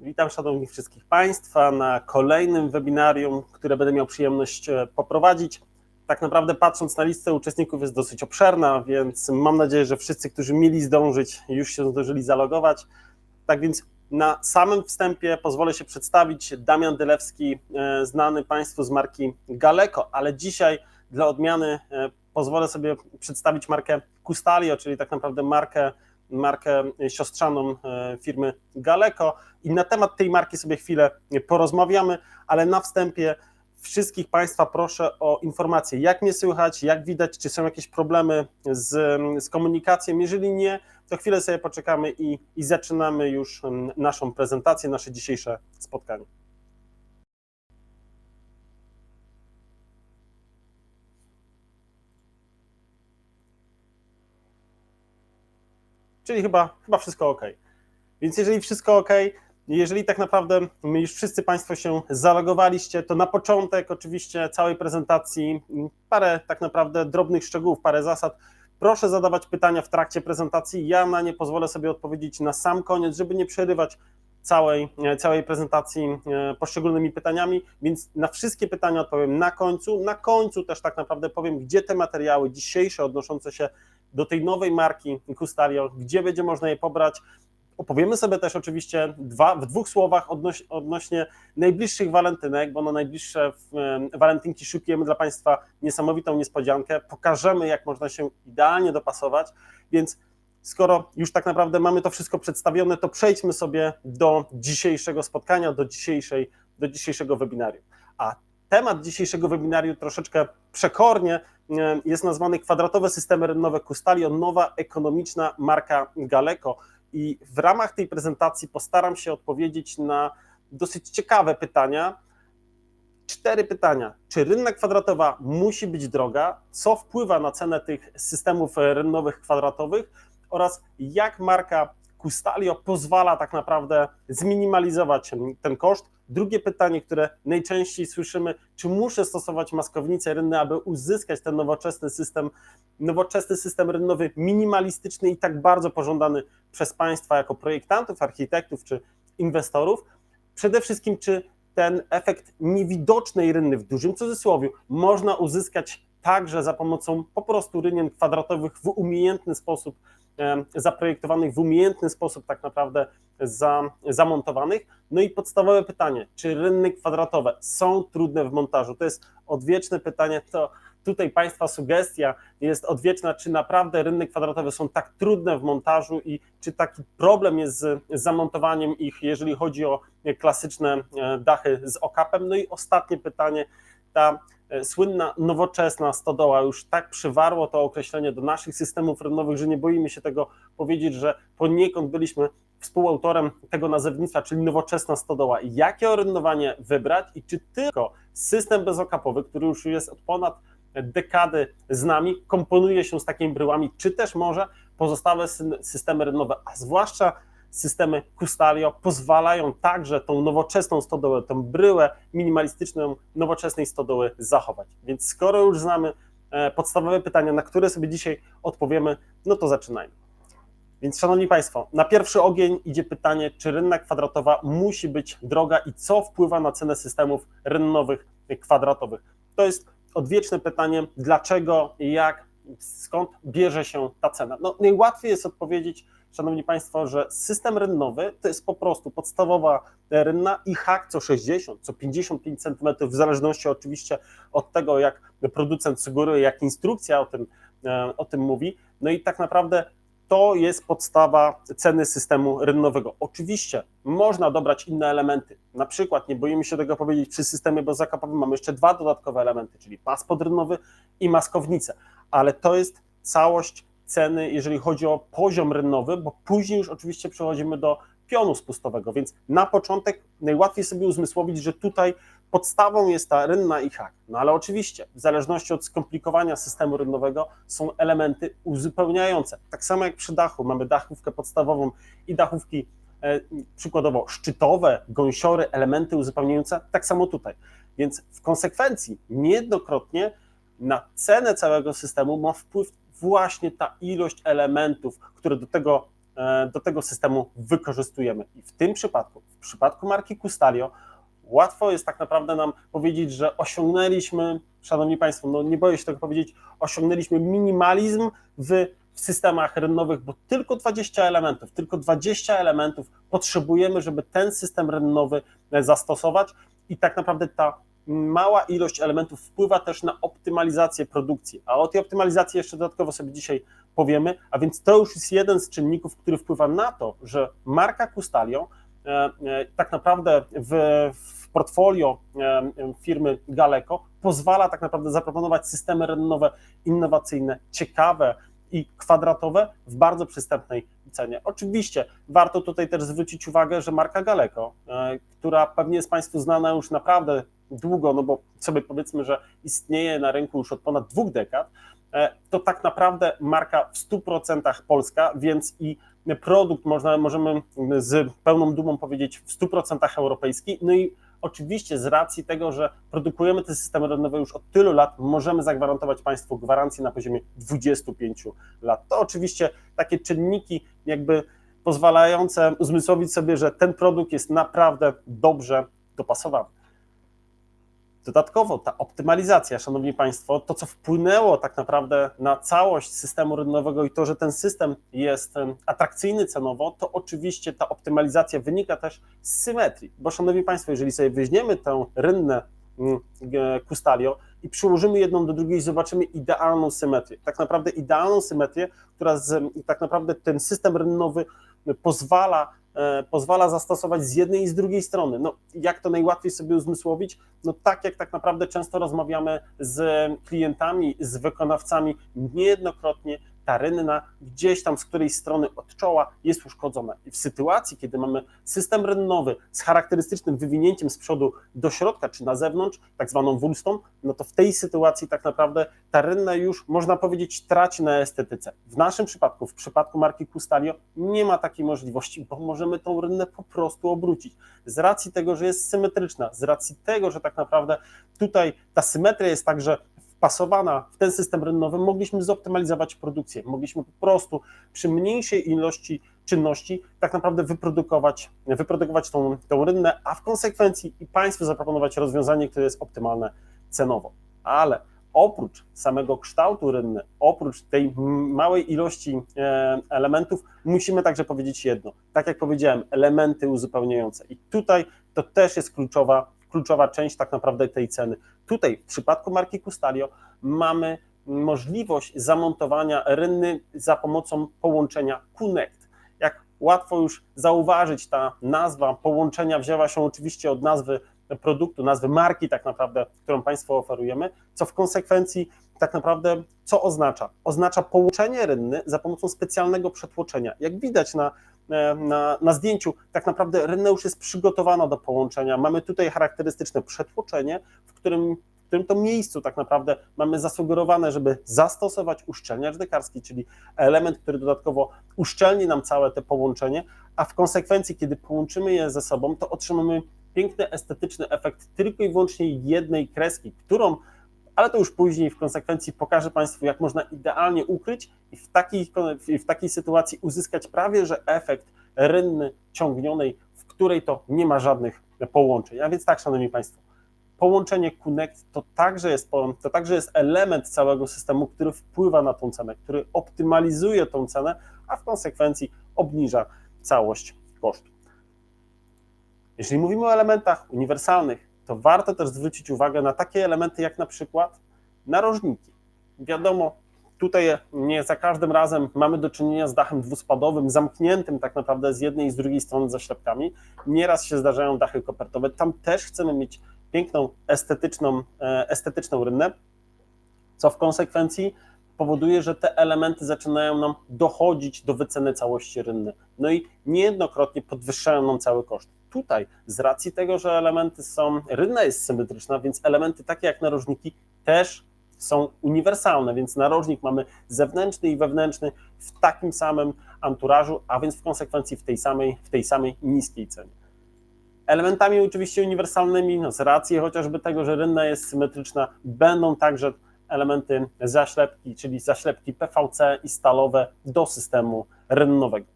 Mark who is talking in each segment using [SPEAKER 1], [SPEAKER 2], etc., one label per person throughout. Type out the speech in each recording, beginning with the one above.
[SPEAKER 1] Witam szanownych wszystkich Państwa na kolejnym webinarium, które będę miał przyjemność e, poprowadzić. Tak naprawdę patrząc na listę uczestników jest dosyć obszerna, więc mam nadzieję, że wszyscy, którzy mieli zdążyć, już się zdążyli zalogować. Tak więc na samym wstępie pozwolę się przedstawić. Damian Dylewski, e, znany Państwu z marki Galeko, ale dzisiaj dla odmiany e, pozwolę sobie przedstawić markę Custalio, czyli tak naprawdę markę markę siostrzaną e, firmy Galeko i na temat tej marki sobie chwilę porozmawiamy, ale na wstępie wszystkich Państwa proszę o informacje, jak mnie słychać, jak widać, czy są jakieś problemy z, z komunikacją. Jeżeli nie, to chwilę sobie poczekamy i, i zaczynamy już mm, naszą prezentację, nasze dzisiejsze spotkanie. Czyli chyba, chyba wszystko ok. Więc jeżeli wszystko ok, jeżeli tak naprawdę już wszyscy Państwo się zalogowaliście, to na początek oczywiście całej prezentacji parę tak naprawdę drobnych szczegółów, parę zasad. Proszę zadawać pytania w trakcie prezentacji. Ja na nie pozwolę sobie odpowiedzieć na sam koniec, żeby nie przerywać całej, całej prezentacji e, poszczególnymi pytaniami, więc na wszystkie pytania odpowiem na końcu. Na końcu też tak naprawdę powiem, gdzie te materiały dzisiejsze odnoszące się do tej nowej marki Custalio, gdzie będzie można je pobrać. Opowiemy sobie też oczywiście dwa, w dwóch słowach odnoś, odnośnie najbliższych walentynek, bo na najbliższe walentynki szykujemy dla Państwa niesamowitą niespodziankę. Pokażemy, jak można się idealnie dopasować, więc skoro już tak naprawdę mamy to wszystko przedstawione, to przejdźmy sobie do dzisiejszego spotkania, do, dzisiejszej, do dzisiejszego webinarium. A temat dzisiejszego webinarium troszeczkę przekornie e, jest nazwany kwadratowe systemy rynnowe Custalio, nowa ekonomiczna marka Galeko. I w ramach tej prezentacji postaram się odpowiedzieć na dosyć ciekawe pytania. Cztery pytania. Czy rynek kwadratowa musi być droga? Co wpływa na cenę tych systemów rynnowych kwadratowych? Oraz jak marka Custalio pozwala tak naprawdę zminimalizować ten koszt? Drugie pytanie, które najczęściej słyszymy, czy muszę stosować maskownicę rynne, aby uzyskać ten nowoczesny system, nowoczesny system rynnowy, minimalistyczny i tak bardzo pożądany przez Państwa jako projektantów, architektów czy inwestorów? Przede wszystkim, czy ten efekt niewidocznej rynny w dużym cudzysłowie można uzyskać także za pomocą po prostu rynien kwadratowych w umiejętny sposób zaprojektowanych w umiejętny sposób tak naprawdę za, zamontowanych. No i podstawowe pytanie, czy rynny kwadratowe są trudne w montażu? To jest odwieczne pytanie, to tutaj Państwa sugestia jest odwieczna, czy naprawdę rynny kwadratowe są tak trudne w montażu i czy taki problem jest z zamontowaniem ich, jeżeli chodzi o klasyczne e, dachy z okapem. No i ostatnie pytanie, ta słynna nowoczesna stodoła już tak przywarło to określenie do naszych systemów rynnowych, że nie boimy się tego powiedzieć, że poniekąd byliśmy współautorem tego nazewnictwa, czyli nowoczesna stodoła. Jakie orynnowanie wybrać i czy tylko system bezokapowy, który już jest od ponad dekady z nami, komponuje się z takimi bryłami, czy też może pozostałe systemy rynnowe, a zwłaszcza systemy Custalio pozwalają także tą nowoczesną stodołę, tą bryłę minimalistyczną nowoczesnej stodoły zachować. Więc skoro już znamy e, podstawowe pytania, na które sobie dzisiaj odpowiemy, no to zaczynajmy. Więc szanowni Państwo, na pierwszy ogień idzie pytanie, czy rynna kwadratowa musi być droga i co wpływa na cenę systemów rynnowych kwadratowych. To jest odwieczne pytanie, dlaczego, jak, skąd bierze się ta cena. No, najłatwiej jest odpowiedzieć, Szanowni Państwo, że system rynnowy to jest po prostu podstawowa rynna i hak co 60, co 55 cm, w zależności oczywiście od tego, jak producent sugeruje, jak instrukcja o tym, e, o tym mówi. No i tak naprawdę to jest podstawa ceny systemu rynnowego. Oczywiście można dobrać inne elementy. Na przykład, nie boimy się tego powiedzieć, przy systemie bezzakapowym mamy jeszcze dwa dodatkowe elementy, czyli pas podrynnowy i maskownicę, ale to jest całość ceny, jeżeli chodzi o poziom rynnowy, bo później już oczywiście przechodzimy do pionu spustowego, więc na początek najłatwiej sobie uzmysłowić, że tutaj podstawą jest ta rynna i hak. No ale oczywiście, w zależności od skomplikowania systemu rynnowego są elementy uzupełniające. Tak samo jak przy dachu, mamy dachówkę podstawową i dachówki e, przykładowo szczytowe, gąsiory, elementy uzupełniające, tak samo tutaj. Więc w konsekwencji niejednokrotnie na cenę całego systemu ma wpływ właśnie ta ilość elementów, które do tego e, do tego systemu wykorzystujemy. I w tym przypadku, w przypadku marki Custalio, łatwo jest tak naprawdę nam powiedzieć, że osiągnęliśmy, szanowni państwo, no nie boję się tego powiedzieć, osiągnęliśmy minimalizm w w systemach rynnowych, bo tylko 20 elementów, tylko 20 elementów potrzebujemy, żeby ten system rynnowy zastosować i tak naprawdę ta mała ilość elementów wpływa też na optymalizację produkcji, a o tej optymalizacji jeszcze dodatkowo sobie dzisiaj powiemy, a więc to już jest jeden z czynników, który wpływa na to, że marka Custalio e, e, tak naprawdę w, w portfolio e, firmy Galeco pozwala tak naprawdę zaproponować systemy rynnowe innowacyjne, ciekawe, i kwadratowe w bardzo przystępnej cenie. Oczywiście warto tutaj też zwrócić uwagę, że marka Galeco, która pewnie jest Państwu znana już naprawdę długo, no bo sobie powiedzmy, że istnieje na rynku już od ponad dwóch dekad, e, to tak naprawdę marka w 100% polska, więc i produkt można, możemy z pełną dumą powiedzieć w 100% europejski, no i Oczywiście z racji tego, że produkujemy te systemy rynnowe już od tylu lat, możemy zagwarantować Państwu gwarancję na poziomie 25 lat. To oczywiście takie czynniki jakby pozwalające uzmysłowić sobie, że ten produkt jest naprawdę dobrze dopasowany. Dodatkowo ta optymalizacja, Szanowni Państwo, to co wpłynęło tak naprawdę na całość systemu rynkowego i to, że ten system jest atrakcyjny cenowo, to oczywiście ta optymalizacja wynika też z symetrii, bo Szanowni Państwo, jeżeli sobie weźmiemy tę rynnę Custalio mm, i przyłożymy jedną do drugiej, zobaczymy idealną symetrię. Tak naprawdę idealną symetrię, która z, tak naprawdę ten system rynnowy pozwala E, pozwala zastosować z jednej i z drugiej strony. No, jak to najłatwiej sobie uzmysłowić? No tak jak tak naprawdę często rozmawiamy z klientami, z wykonawcami, niejednokrotnie ta rynna gdzieś tam z której strony od czoła jest uszkodzona. I w sytuacji, kiedy mamy system rynnowy z charakterystycznym wywinięciem z przodu do środka czy na zewnątrz, tak zwaną wulstą, no to w tej sytuacji tak naprawdę ta rynna już, można powiedzieć, traci na estetyce. W naszym przypadku, w przypadku marki Custalio, nie ma takiej możliwości, bo możemy tą rynnę po prostu obrócić. Z racji tego, że jest symetryczna, z racji tego, że tak naprawdę tutaj ta symetria jest także wpasowana w ten system rynnowy, mogliśmy zoptymalizować produkcję. Mogliśmy po prostu przy mniejszej ilości czynności tak naprawdę wyprodukować, wyprodukować tą, tą rynnę, a w konsekwencji i Państwu zaproponować rozwiązanie, które jest optymalne cenowo. Ale oprócz samego kształtu rynny, oprócz tej małej ilości e, elementów, musimy także powiedzieć jedno. Tak jak powiedziałem, elementy uzupełniające. I tutaj to też jest kluczowa kluczowa część tak naprawdę tej ceny. Tutaj w przypadku marki Custalio mamy możliwość zamontowania rynny za pomocą połączenia Connect. Jak łatwo już zauważyć, ta nazwa połączenia wzięła się oczywiście od nazwy produktu, nazwy marki tak naprawdę, którą Państwu oferujemy, co w konsekwencji tak naprawdę co oznacza? Oznacza połączenie rynny za pomocą specjalnego przetłoczenia. Jak widać na na, na zdjęciu tak naprawdę rynna już jest przygotowana do połączenia. Mamy tutaj charakterystyczne przetłoczenie, w którym w którym to miejscu tak naprawdę mamy zasugerowane, żeby zastosować uszczelniacz dekarski, czyli element, który dodatkowo uszczelni nam całe te połączenie, a w konsekwencji, kiedy połączymy je ze sobą, to otrzymamy piękny, estetyczny efekt tylko i wyłącznie jednej kreski, którą ale to już później w konsekwencji pokażę Państwu, jak można idealnie ukryć i w takiej, w takiej sytuacji uzyskać prawie że efekt rynny ciągnionej, w której to nie ma żadnych połączeń. A więc tak, Szanowni Państwo, połączenie Connect to także jest, to także jest element całego systemu, który wpływa na tą cenę, który optymalizuje tą cenę, a w konsekwencji obniża całość kosztu. Jeśli mówimy o elementach uniwersalnych, to warto też zwrócić uwagę na takie elementy jak na przykład narożniki. Wiadomo, tutaj nie za każdym razem mamy do czynienia z dachem dwuspadowym, zamkniętym tak naprawdę z jednej i z drugiej strony zaślepkami. Nieraz się zdarzają dachy kopertowe. Tam też chcemy mieć piękną, estetyczną, e, estetyczną rynnę, co w konsekwencji powoduje, że te elementy zaczynają nam dochodzić do wyceny całości rynny. No i niejednokrotnie podwyższają nam cały koszt. Tutaj, z racji tego, że elementy są, rynna jest symetryczna, więc elementy takie jak narożniki też są uniwersalne, więc narożnik mamy zewnętrzny i wewnętrzny w takim samym anturażu, a więc w konsekwencji w tej samej, w tej samej niskiej cenie. Elementami oczywiście uniwersalnymi, no z racji chociażby tego, że rynna jest symetryczna, będą także elementy zaślepki, czyli zaślepki PVC i stalowe do systemu rynnowego.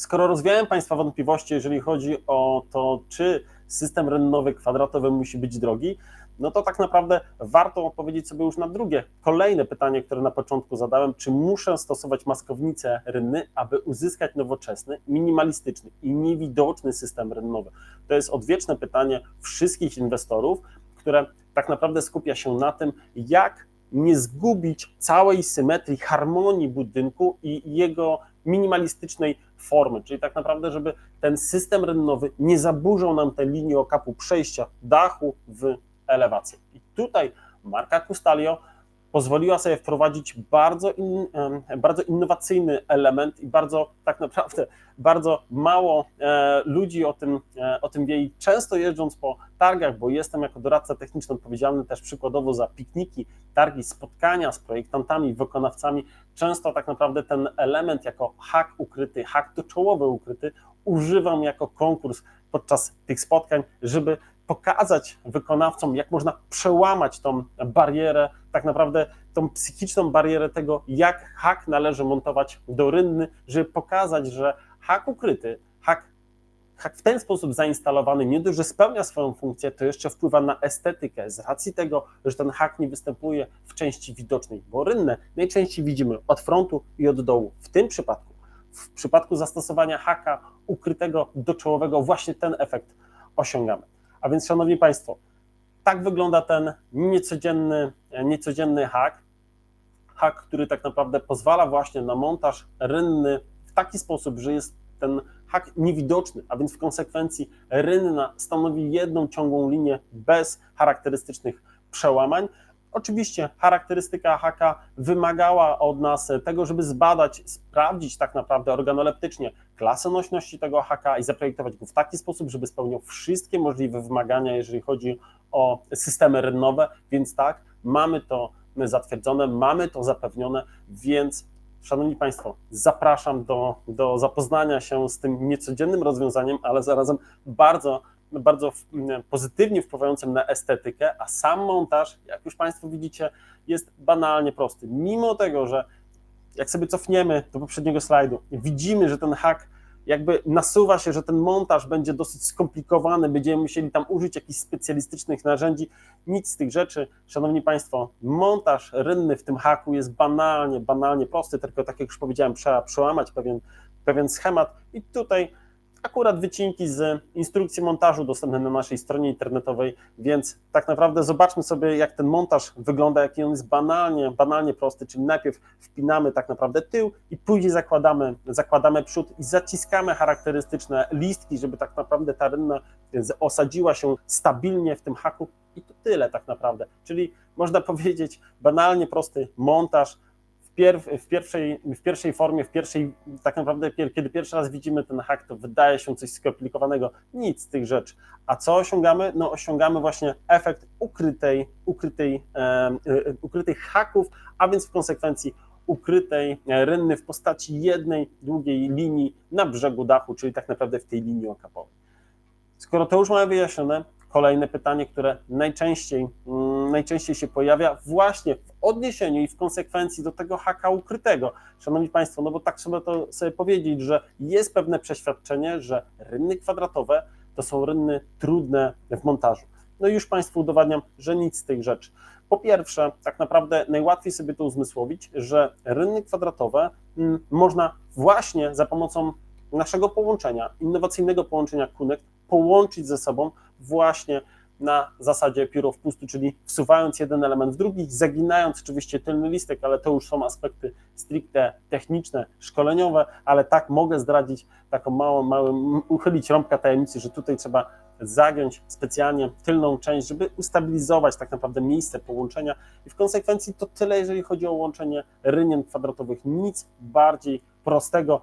[SPEAKER 1] Skoro rozwiałem Państwa wątpliwości, jeżeli chodzi o to, czy system rynnowy kwadratowy musi być drogi, no to tak naprawdę warto odpowiedzieć sobie już na drugie, kolejne pytanie, które na początku zadałem, czy muszę stosować maskownicę rynny, aby uzyskać nowoczesny, minimalistyczny i niewidoczny system rynnowy. To jest odwieczne pytanie wszystkich inwestorów, które tak naprawdę skupia się na tym, jak nie zgubić całej symetrii, harmonii budynku i jego minimalistycznej formy, czyli tak naprawdę, żeby ten system rynnowy nie zaburzał nam tej linii okapu przejścia dachu w elewację. I tutaj marka Custalio pozwoliła sobie wprowadzić bardzo, in, bardzo innowacyjny element i bardzo tak naprawdę bardzo mało e, ludzi o tym, e, o tym wie i często jeżdżąc po targach, bo jestem jako doradca techniczny odpowiedzialny też przykładowo za pikniki, targi, spotkania z projektantami, wykonawcami, często tak naprawdę ten element jako hak ukryty, hak czołowy ukryty używam jako konkurs podczas tych spotkań, żeby pokazać wykonawcom, jak można przełamać tą barierę, tak naprawdę tą psychiczną barierę tego, jak hak należy montować do rynny, żeby pokazać, że hak ukryty, hak, hak w ten sposób zainstalowany nie dość, że spełnia swoją funkcję, to jeszcze wpływa na estetykę z racji tego, że ten hak nie występuje w części widocznej, bo rynne najczęściej widzimy od frontu i od dołu. W tym przypadku, w przypadku zastosowania haka ukrytego do czołowego, właśnie ten efekt osiągamy. A więc, Szanowni Państwo, tak wygląda ten niecodzienny, niecodzienny hak. Hak, który tak naprawdę pozwala właśnie na montaż rynny w taki sposób, że jest ten hak niewidoczny, a więc w konsekwencji rynna stanowi jedną ciągłą linię bez charakterystycznych przełamań, Oczywiście charakterystyka haka wymagała od nas tego, żeby zbadać, sprawdzić tak naprawdę organoleptycznie klasę nośności tego haka i zaprojektować go w taki sposób, żeby spełniał wszystkie możliwe wymagania, jeżeli chodzi o systemy rynnowe, więc tak, mamy to zatwierdzone, mamy to zapewnione, więc Szanowni Państwo, zapraszam do, do zapoznania się z tym niecodziennym rozwiązaniem, ale zarazem bardzo bardzo pozytywnie wpływającym na estetykę, a sam montaż, jak już Państwo widzicie, jest banalnie prosty. Mimo tego, że jak sobie cofniemy do poprzedniego slajdu, widzimy, że ten hak jakby nasuwa się, że ten montaż będzie dosyć skomplikowany, będziemy musieli tam użyć jakichś specjalistycznych narzędzi. Nic z tych rzeczy, Szanowni Państwo, montaż rynny w tym haku jest banalnie, banalnie prosty, tylko tak jak już powiedziałem, trzeba przełamać pewien, pewien schemat i tutaj akurat wycinki z instrukcji montażu dostępne na naszej stronie internetowej, więc tak naprawdę zobaczmy sobie, jak ten montaż wygląda, jaki on jest banalnie, banalnie prosty, czyli najpierw wpinamy tak naprawdę tył i później zakładamy, zakładamy przód i zaciskamy charakterystyczne listki, żeby tak naprawdę ta rynna osadziła się stabilnie w tym haku i to tyle tak naprawdę, czyli można powiedzieć banalnie prosty montaż, w, pierwszej, w pierwszej formie, w pierwszej, tak naprawdę, kiedy pierwszy raz widzimy ten hak, to wydaje się coś skomplikowanego. Nic z tych rzeczy. A co osiągamy? No, osiągamy właśnie efekt ukrytej, ukrytej, e, ukrytych haków, a więc w konsekwencji ukrytej rynny w postaci jednej długiej linii na brzegu dachu, czyli tak naprawdę w tej linii okapowej. Skoro to już mamy wyjaśnione, kolejne pytanie, które najczęściej, mm, najczęściej się pojawia właśnie w odniesieniu i w konsekwencji do tego haka ukrytego. Szanowni Państwo, no bo tak trzeba to sobie powiedzieć, że jest pewne przeświadczenie, że rynny kwadratowe to są rynny trudne w montażu. No i już Państwu udowadniam, że nic z tych rzeczy. Po pierwsze, tak naprawdę najłatwiej sobie to uzmysłowić, że rynny kwadratowe mm, można właśnie za pomocą naszego połączenia, innowacyjnego połączenia Connect, połączyć ze sobą właśnie na zasadzie pióro wpustu, czyli wsuwając jeden element w drugi, zaginając oczywiście tylny listek, ale to już są aspekty stricte techniczne, szkoleniowe, ale tak mogę zdradzić taką małą, małą, uchylić rąbka tajemnicy, że tutaj trzeba zagiąć specjalnie tylną część, żeby ustabilizować tak naprawdę miejsce połączenia. I w konsekwencji to tyle, jeżeli chodzi o łączenie rynien kwadratowych, nic bardziej prostego,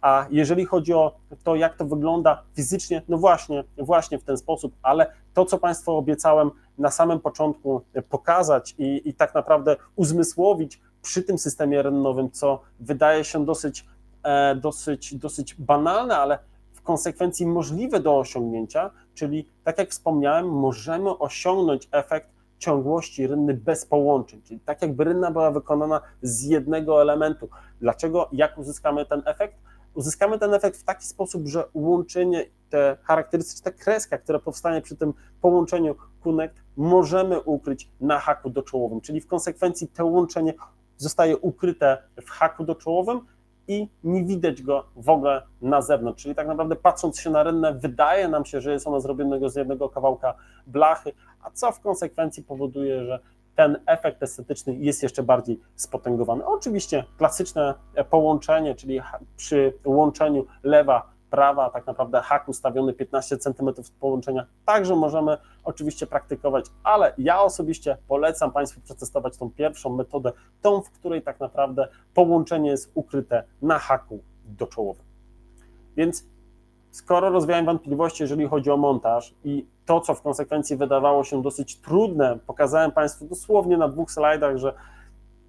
[SPEAKER 1] a jeżeli chodzi o to, jak to wygląda fizycznie, no właśnie, właśnie w ten sposób, ale to, co Państwu obiecałem na samym początku pokazać i, i tak naprawdę uzmysłowić przy tym systemie rynnowym, co wydaje się dosyć, e, dosyć, dosyć banalne, ale w konsekwencji możliwe do osiągnięcia, czyli tak jak wspomniałem, możemy osiągnąć efekt ciągłości rynny bez połączeń, czyli tak jakby rynna była wykonana z jednego elementu. Dlaczego, jak uzyskamy ten efekt? Uzyskamy ten efekt w taki sposób, że łączenie, te charakterystyczne kreska, która powstanie przy tym połączeniu Connect, możemy ukryć na haku doczołowym, czyli w konsekwencji to łączenie zostaje ukryte w haku doczołowym i nie widać go w ogóle na zewnątrz. Czyli tak naprawdę patrząc się na rynnę, wydaje nam się, że jest ono zrobione z jednego kawałka blachy, a co w konsekwencji powoduje, że ten efekt estetyczny jest jeszcze bardziej spotęgowany. Oczywiście klasyczne połączenie, czyli przy łączeniu lewa, prawa, tak naprawdę hak ustawiony 15 cm połączenia, także możemy oczywiście praktykować, ale ja osobiście polecam Państwu przetestować tą pierwszą metodę, tą, w której tak naprawdę połączenie jest ukryte na haku doczołowym. Więc skoro rozwiałem wątpliwości, jeżeli chodzi o montaż i to, co w konsekwencji wydawało się dosyć trudne, pokazałem Państwu dosłownie na dwóch slajdach, że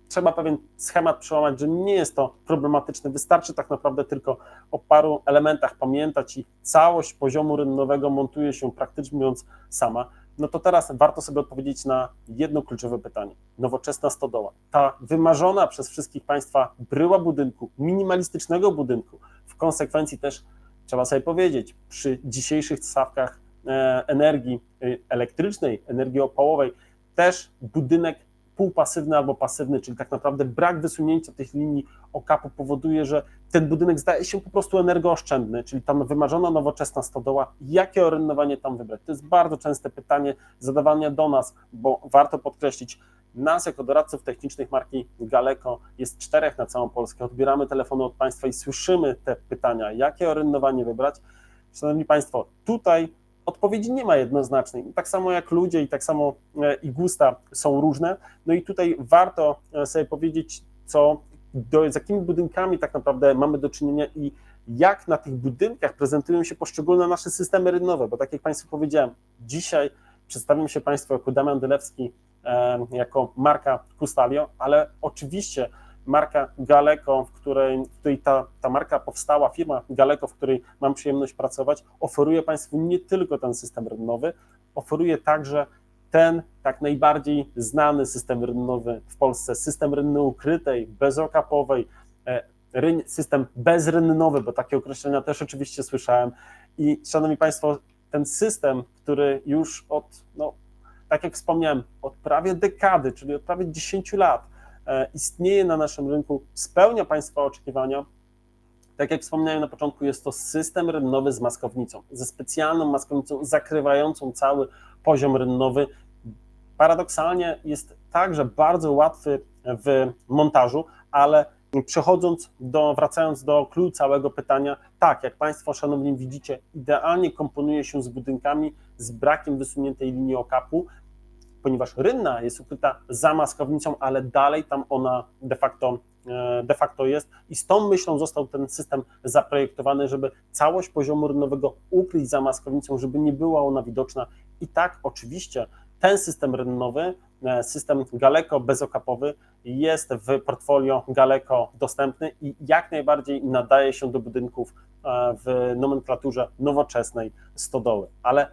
[SPEAKER 1] trzeba pewien schemat przełamać, że nie jest to problematyczne. Wystarczy tak naprawdę tylko o paru elementach pamiętać i całość poziomu rynnowego montuje się praktycznie mówiąc sama. No to teraz warto sobie odpowiedzieć na jedno kluczowe pytanie. Nowoczesna stodoła, ta wymarzona przez wszystkich Państwa bryła budynku, minimalistycznego budynku, w konsekwencji też trzeba sobie powiedzieć, przy dzisiejszych stawkach e, energii e, elektrycznej, energii opałowej, też budynek półpasywny albo pasywny, czyli tak naprawdę brak wysunięcia tych linii okapu powoduje, że ten budynek zdaje się po prostu energooszczędny, czyli tam wymarzona nowoczesna stodoła, jakie orynnowanie tam wybrać? To jest bardzo częste pytanie zadawane do nas, bo warto podkreślić, nas jako doradców technicznych marki Galeko jest czterech na całą Polskę. Odbieramy telefony od Państwa i słyszymy te pytania, jakie orynnowanie wybrać. Szanowni Państwo, tutaj odpowiedzi nie ma jednoznacznej. Tak samo jak ludzie i tak samo e, i gusta są różne. No i tutaj warto e, sobie powiedzieć, co, do, z jakimi budynkami tak naprawdę mamy do czynienia i jak na tych budynkach prezentują się poszczególne nasze systemy rynnowe, bo tak jak Państwu powiedziałem, dzisiaj przedstawiam się Państwu jako Damian Dylewski, jako marka Custalio, ale oczywiście marka Galeko, w której, w której ta, ta marka powstała, firma Galeko, w której mam przyjemność pracować, oferuje Państwu nie tylko ten system rynnowy, oferuje także ten tak najbardziej znany system rynnowy w Polsce, system rynny ukrytej, bezokapowej, e, system bezrynnowy, bo takie określenia też oczywiście słyszałem. I szanowni Państwo, ten system, który już od, no, tak jak wspomniałem, od prawie dekady, czyli od prawie 10 lat, E, istnieje na naszym rynku, spełnia Państwa oczekiwania. Tak jak wspomniałem na początku, jest to system rynnowy z maskownicą, ze specjalną maskownicą zakrywającą cały poziom rynnowy. Paradoksalnie jest także bardzo łatwy w montażu, ale przechodząc do, wracając do kluczu całego pytania, tak, jak Państwo szanowni widzicie, idealnie komponuje się z budynkami z brakiem wysuniętej linii okapu, ponieważ rynna jest ukryta za maskownicą, ale dalej tam ona de facto, e, de facto jest i z tą myślą został ten system zaprojektowany, żeby całość poziomu rynnowego ukryć za maskownicą, żeby nie była ona widoczna. I tak oczywiście ten system rynnowy, e, system Galeko bezokapowy jest w portfolio Galeko dostępny i jak najbardziej nadaje się do budynków e, w nomenklaturze nowoczesnej stodoły. Ale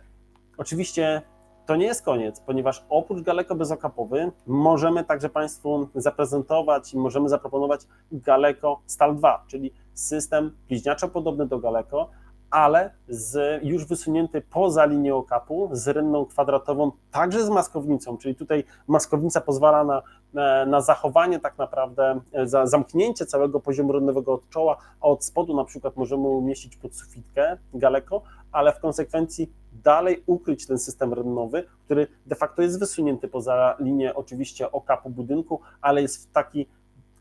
[SPEAKER 1] oczywiście to nie jest koniec, ponieważ oprócz Galeko bezokapowy możemy także Państwu zaprezentować i możemy zaproponować Galeko Stal 2, czyli system bliźniaczo podobny do Galeko, ale z, już wysunięty poza linię okapu, z rynną kwadratową, także z maskownicą, czyli tutaj maskownica pozwala na, na zachowanie tak naprawdę, za zamknięcie całego poziomu rynnowego od czoła, a od spodu na przykład możemy umieścić pod sufitkę Galeko, ale w konsekwencji dalej ukryć ten system rynnowy, który de facto jest wysunięty poza linię oczywiście okapu budynku, ale jest w taki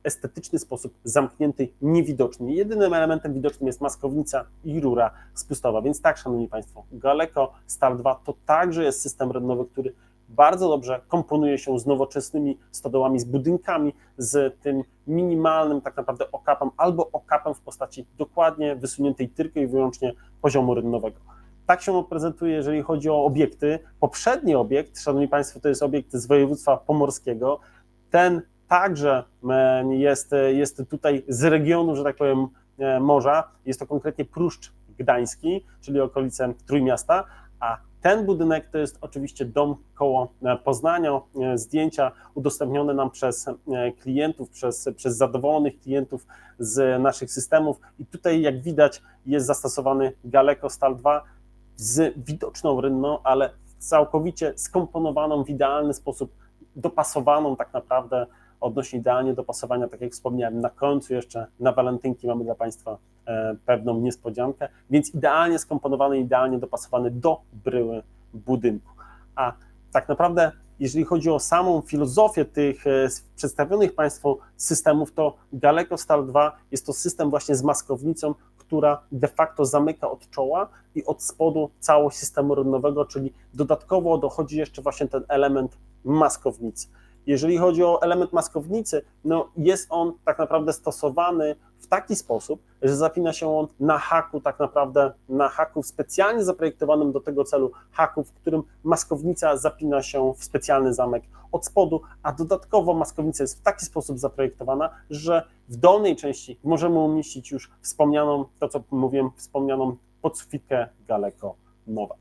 [SPEAKER 1] estetyczny sposób zamknięty, niewidoczny. Jedynym elementem widocznym jest maskownica i rura spustowa. Więc tak, Szanowni Państwo, Galeko Star 2 to także jest system rynnowy, który bardzo dobrze komponuje się z nowoczesnymi stodołami, z budynkami, z tym minimalnym tak naprawdę okapem albo okapem w postaci dokładnie wysuniętej tylko i wyłącznie poziomu rynnowego. Tak się prezentuje, jeżeli chodzi o obiekty. Poprzedni obiekt, Szanowni Państwo, to jest obiekt z województwa pomorskiego. Ten także e, jest, jest tutaj z regionu, że tak powiem, e, morza. Jest to konkretnie Pruszcz Gdański, czyli okolice Trójmiasta, a ten budynek to jest oczywiście dom koło e, Poznania, e, zdjęcia udostępnione nam przez e, klientów, przez, przez zadowolonych klientów z naszych systemów. I tutaj jak widać jest zastosowany Galeko Stal 2 z widoczną rynną, ale całkowicie skomponowaną w idealny sposób, dopasowaną tak naprawdę odnośnie idealnie dopasowania, tak jak wspomniałem, na końcu jeszcze na walentynki mamy dla Państwa e, pewną niespodziankę, więc idealnie skomponowany, idealnie dopasowany do bryły budynku. A tak naprawdę, jeżeli chodzi o samą filozofię tych e, przedstawionych Państwu systemów, to Galeko Stal 2 jest to system właśnie z maskownicą, która de facto zamyka od czoła i od spodu całość systemu rynowego, czyli dodatkowo dochodzi jeszcze właśnie ten element maskownicy. Jeżeli chodzi o element maskownicy, no jest on tak naprawdę stosowany w taki sposób, że zapina się on na haku, tak naprawdę na haku specjalnie zaprojektowanym do tego celu haku, w którym maskownica zapina się w specjalny zamek od spodu, a dodatkowo maskownica jest w taki sposób zaprojektowana, że w dolnej części możemy umieścić już wspomnianą, to co mówiłem, wspomnianą podsufitkę Galeko Nowa.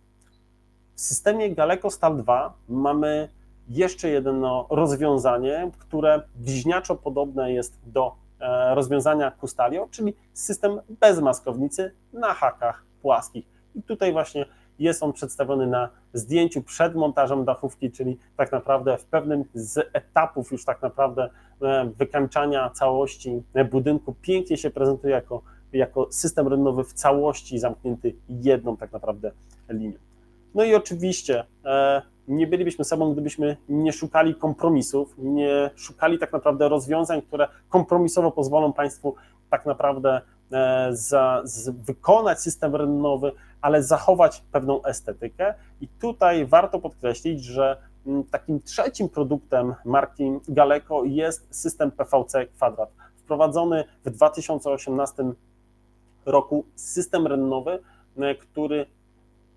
[SPEAKER 1] W systemie Galeko Stal 2 mamy jeszcze jedno rozwiązanie, które bliźniaczo podobne jest do e, rozwiązania Custalio, czyli system bez maskownicy na hakach płaskich. I tutaj właśnie jest on przedstawiony na zdjęciu przed montażem dachówki, czyli tak naprawdę w pewnym z etapów już tak naprawdę e, wykańczania całości budynku pięknie się prezentuje jako, jako system rynnowy w całości zamknięty jedną tak naprawdę linią. No i oczywiście e, nie bylibyśmy sobą, gdybyśmy nie szukali kompromisów, nie szukali tak naprawdę rozwiązań, które kompromisowo pozwolą Państwu tak naprawdę e, za, z, wykonać system rynnowy, ale zachować pewną estetykę. I tutaj warto podkreślić, że mm, takim trzecim produktem marki Galeko jest system PVC Kwadrat. Wprowadzony w 2018 roku system rynnowy, e, który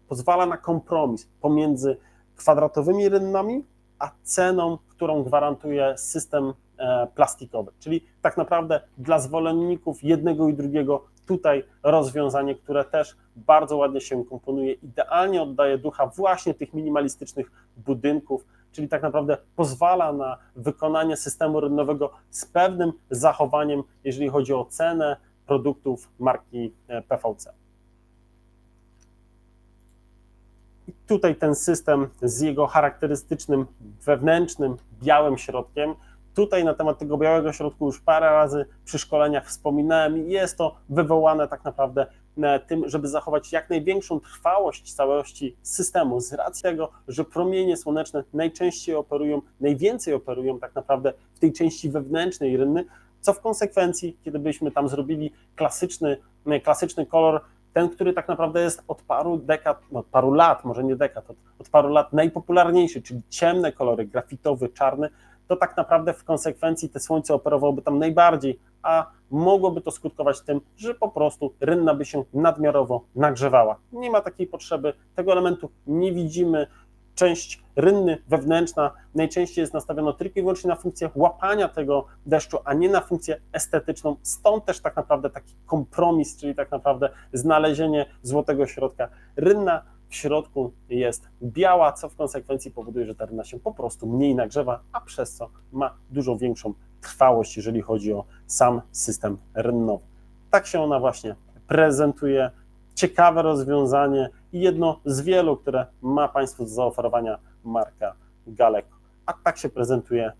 [SPEAKER 1] pozwala na kompromis pomiędzy kwadratowymi rynnami, a ceną, którą gwarantuje system e, plastikowy. Czyli tak naprawdę dla zwolenników jednego i drugiego tutaj rozwiązanie, które też bardzo ładnie się komponuje, idealnie oddaje ducha właśnie tych minimalistycznych budynków, czyli tak naprawdę pozwala na wykonanie systemu rynnowego z pewnym zachowaniem, jeżeli chodzi o cenę produktów marki e, PVC. tutaj ten system z jego charakterystycznym wewnętrznym białym środkiem. Tutaj na temat tego białego środku już parę razy przy szkoleniach wspominałem i jest to wywołane tak naprawdę e, tym, żeby zachować jak największą trwałość całości systemu, z racji tego, że promienie słoneczne najczęściej operują, najwięcej operują tak naprawdę w tej części wewnętrznej rynny, co w konsekwencji, kiedy byśmy tam zrobili klasyczny, e, klasyczny kolor ten, który tak naprawdę jest od paru dekad, no, od paru lat, może nie dekad, od, od paru lat najpopularniejszy, czyli ciemne kolory, grafitowy, czarny, to tak naprawdę w konsekwencji te słońce operowałoby tam najbardziej, a mogłoby to skutkować tym, że po prostu rynna by się nadmiarowo nagrzewała. Nie ma takiej potrzeby, tego elementu nie widzimy, część rynny wewnętrzna najczęściej jest nastawiona tylko i wyłącznie na funkcję łapania tego deszczu, a nie na funkcję estetyczną. Stąd też tak naprawdę taki kompromis, czyli tak naprawdę znalezienie złotego środka. Rynna w środku jest biała, co w konsekwencji powoduje, że ta rynna się po prostu mniej nagrzewa, a przez co ma dużo większą trwałość, jeżeli chodzi o sam system rynnowy. Tak się ona właśnie prezentuje. Ciekawe rozwiązanie i jedno z wielu, które ma Państwu do zaoferowania marka Galeko. A tak się prezentuje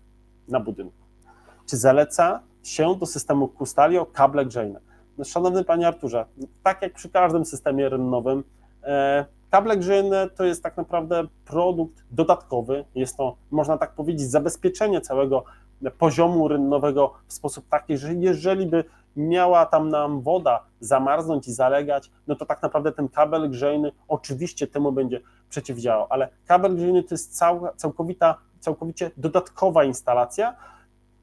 [SPEAKER 1] na budynku. Czy zaleca się do systemu Custalio kable grzejne? No, szanowny Panie Arturze, tak jak przy każdym systemie rynnowym, e, kable grzejne to jest tak naprawdę produkt dodatkowy, jest to, można tak powiedzieć, zabezpieczenie całego poziomu rynnowego w sposób taki, że jeżeli by miała tam nam woda zamarznąć i zalegać, no to tak naprawdę ten kabel grzejny oczywiście temu będzie przeciwdziałał, ale kabel grzejny to jest cał, całkowita, całkowicie dodatkowa instalacja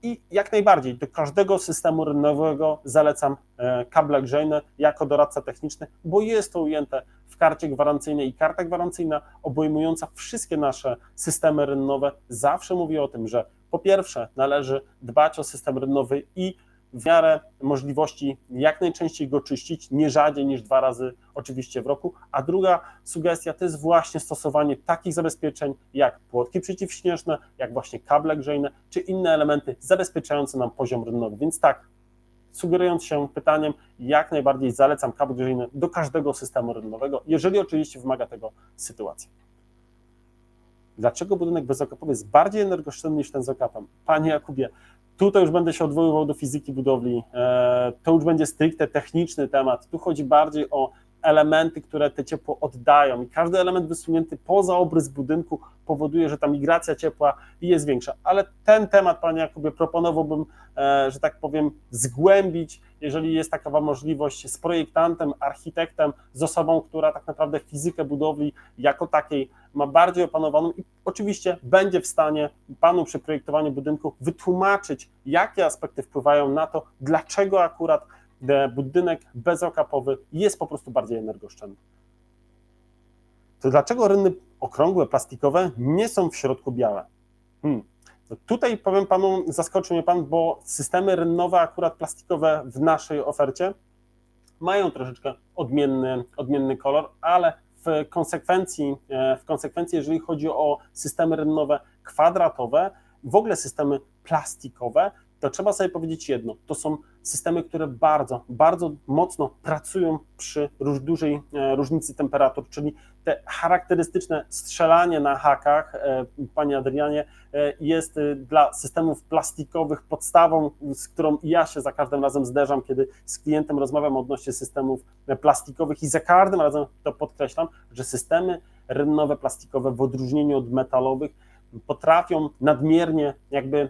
[SPEAKER 1] i jak najbardziej do każdego systemu rynnowego zalecam e, kable grzejne jako doradca techniczny, bo jest to ujęte w karcie gwarancyjnej i karta gwarancyjna obejmująca wszystkie nasze systemy rynnowe. Zawsze mówi o tym, że po pierwsze należy dbać o system rynnowy i w miarę możliwości jak najczęściej go czyścić, nie rzadziej niż dwa razy oczywiście w roku. A druga sugestia to jest właśnie stosowanie takich zabezpieczeń jak płotki przeciwśnieżne, jak właśnie kable grzejne, czy inne elementy zabezpieczające nam poziom rynnowy. Więc tak, sugerując się pytaniem, jak najbardziej zalecam kabel grzejny do każdego systemu rynnowego, jeżeli oczywiście wymaga tego sytuacja. Dlaczego budynek bezokapowy jest bardziej energooszczędny niż ten z okapem? Panie Jakubie, tutaj już będę się odwoływał do fizyki budowli, e, to już będzie stricte techniczny temat, tu chodzi bardziej o elementy, które te ciepło oddają i każdy element wysunięty poza obrys budynku powoduje, że ta migracja ciepła jest większa. Ale ten temat, panie Jakubie, proponowałbym, e, że tak powiem, zgłębić, jeżeli jest taka możliwość, z projektantem, architektem, z osobą, która tak naprawdę fizykę budowli jako takiej ma bardziej opanowaną i oczywiście będzie w stanie panu przy projektowaniu budynku wytłumaczyć, jakie aspekty wpływają na to, dlaczego akurat budynek bezokapowy jest po prostu bardziej energooszczędny. To dlaczego rynny okrągłe, plastikowe nie są w środku białe? Hmm. No tutaj powiem panu, zaskoczył mnie pan, bo systemy rynnowe, akurat plastikowe w naszej ofercie mają troszeczkę odmienny, odmienny kolor, ale w konsekwencji, e, w konsekwencji, jeżeli chodzi o systemy rynnowe kwadratowe, w ogóle systemy plastikowe, to trzeba sobie powiedzieć jedno: to są systemy, które bardzo, bardzo mocno pracują przy dużej e, różnicy temperatur, czyli te charakterystyczne strzelanie na hakach, e, panie Adrianie, e, jest dla systemów plastikowych podstawą, z którą ja się za każdym razem zderzam, kiedy z klientem rozmawiam odnośnie systemów plastikowych i za każdym razem to podkreślam, że systemy rynnowe plastikowe w odróżnieniu od metalowych potrafią nadmiernie jakby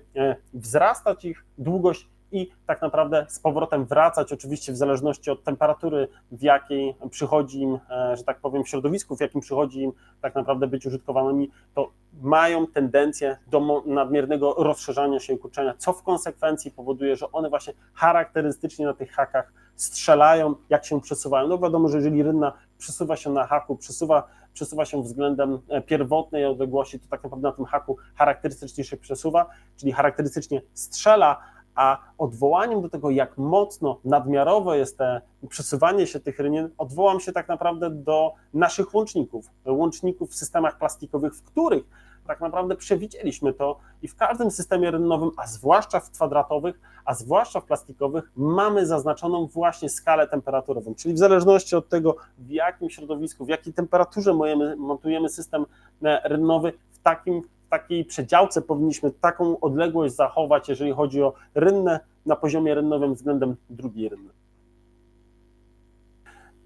[SPEAKER 1] wzrastać ich długość i tak naprawdę z powrotem wracać, oczywiście w zależności od temperatury, w jakiej przychodzi im, e, że tak powiem, w środowisku, w jakim przychodzi im tak naprawdę być użytkowanymi, to mają tendencję do nadmiernego rozszerzania się i kurczenia, co w konsekwencji powoduje, że one właśnie charakterystycznie na tych hakach strzelają, jak się przesuwają. No wiadomo, że jeżeli rynna przesuwa się na haku, przesuwa, przesuwa się względem e, pierwotnej odległości, to tak naprawdę na tym haku charakterystycznie się przesuwa, czyli charakterystycznie strzela, a odwołaniem do tego, jak mocno nadmiarowo jest te przesuwanie się tych rynien, odwołam się tak naprawdę do naszych łączników, łączników w systemach plastikowych, w których tak naprawdę przewidzieliśmy to i w każdym systemie rynnowym, a zwłaszcza w kwadratowych, a zwłaszcza w plastikowych, mamy zaznaczoną właśnie skalę temperaturową, czyli w zależności od tego, w jakim środowisku, w jakiej temperaturze montujemy system e, rynnowy, w takim w takiej przedziałce powinniśmy taką odległość zachować, jeżeli chodzi o rynnę na poziomie rynnowym względem drugiej rynny.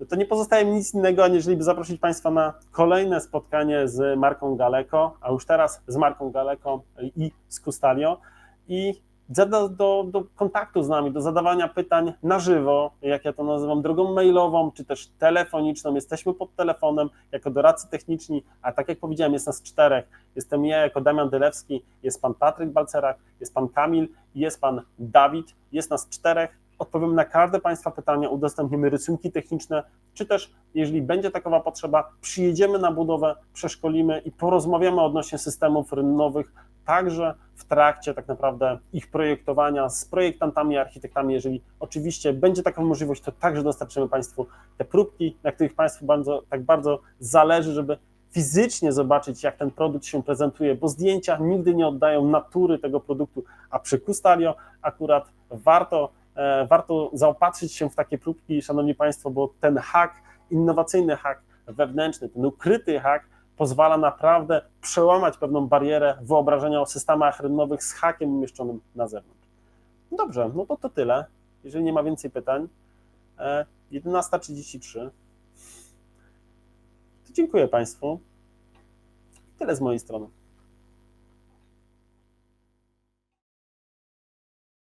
[SPEAKER 1] To nie pozostaje mi nic innego, aniżeli zaprosić Państwa na kolejne spotkanie z marką Galeko, a już teraz z marką Galeko i z Custalio. I do, do, do, kontaktu z nami, do zadawania pytań na żywo, jak ja to nazywam, drogą mailową, czy też telefoniczną. Jesteśmy pod telefonem jako doradcy techniczni, a tak jak powiedziałem, jest nas czterech. Jestem ja jako Damian Dylewski, jest pan Patryk Balcerak, jest pan Kamil, jest pan Dawid, jest nas czterech. Odpowiemy na każde Państwa pytania, udostępnimy rysunki techniczne, czy też, jeżeli będzie takowa potrzeba, przyjedziemy na budowę, przeszkolimy i porozmawiamy odnośnie systemów rynnowych, także w trakcie tak naprawdę ich projektowania z projektantami, architektami. Jeżeli oczywiście będzie taka możliwość, to także dostarczymy Państwu te próbki, na których Państwu bardzo, tak bardzo zależy, żeby fizycznie zobaczyć, jak ten produkt się prezentuje, bo zdjęcia nigdy nie oddają natury tego produktu, a przy Custalio akurat warto, warto zaopatrzyć się w takie próbki, Szanowni Państwo, bo ten hak, innowacyjny hak wewnętrzny, ten ukryty hak pozwala naprawdę przełamać pewną barierę wyobrażenia o systemach rynnowych z hakiem umieszczonym na zewnątrz. Dobrze, no to to tyle. Jeżeli nie ma więcej pytań, 11.33. E, to dziękuję Państwu. Tyle z mojej strony.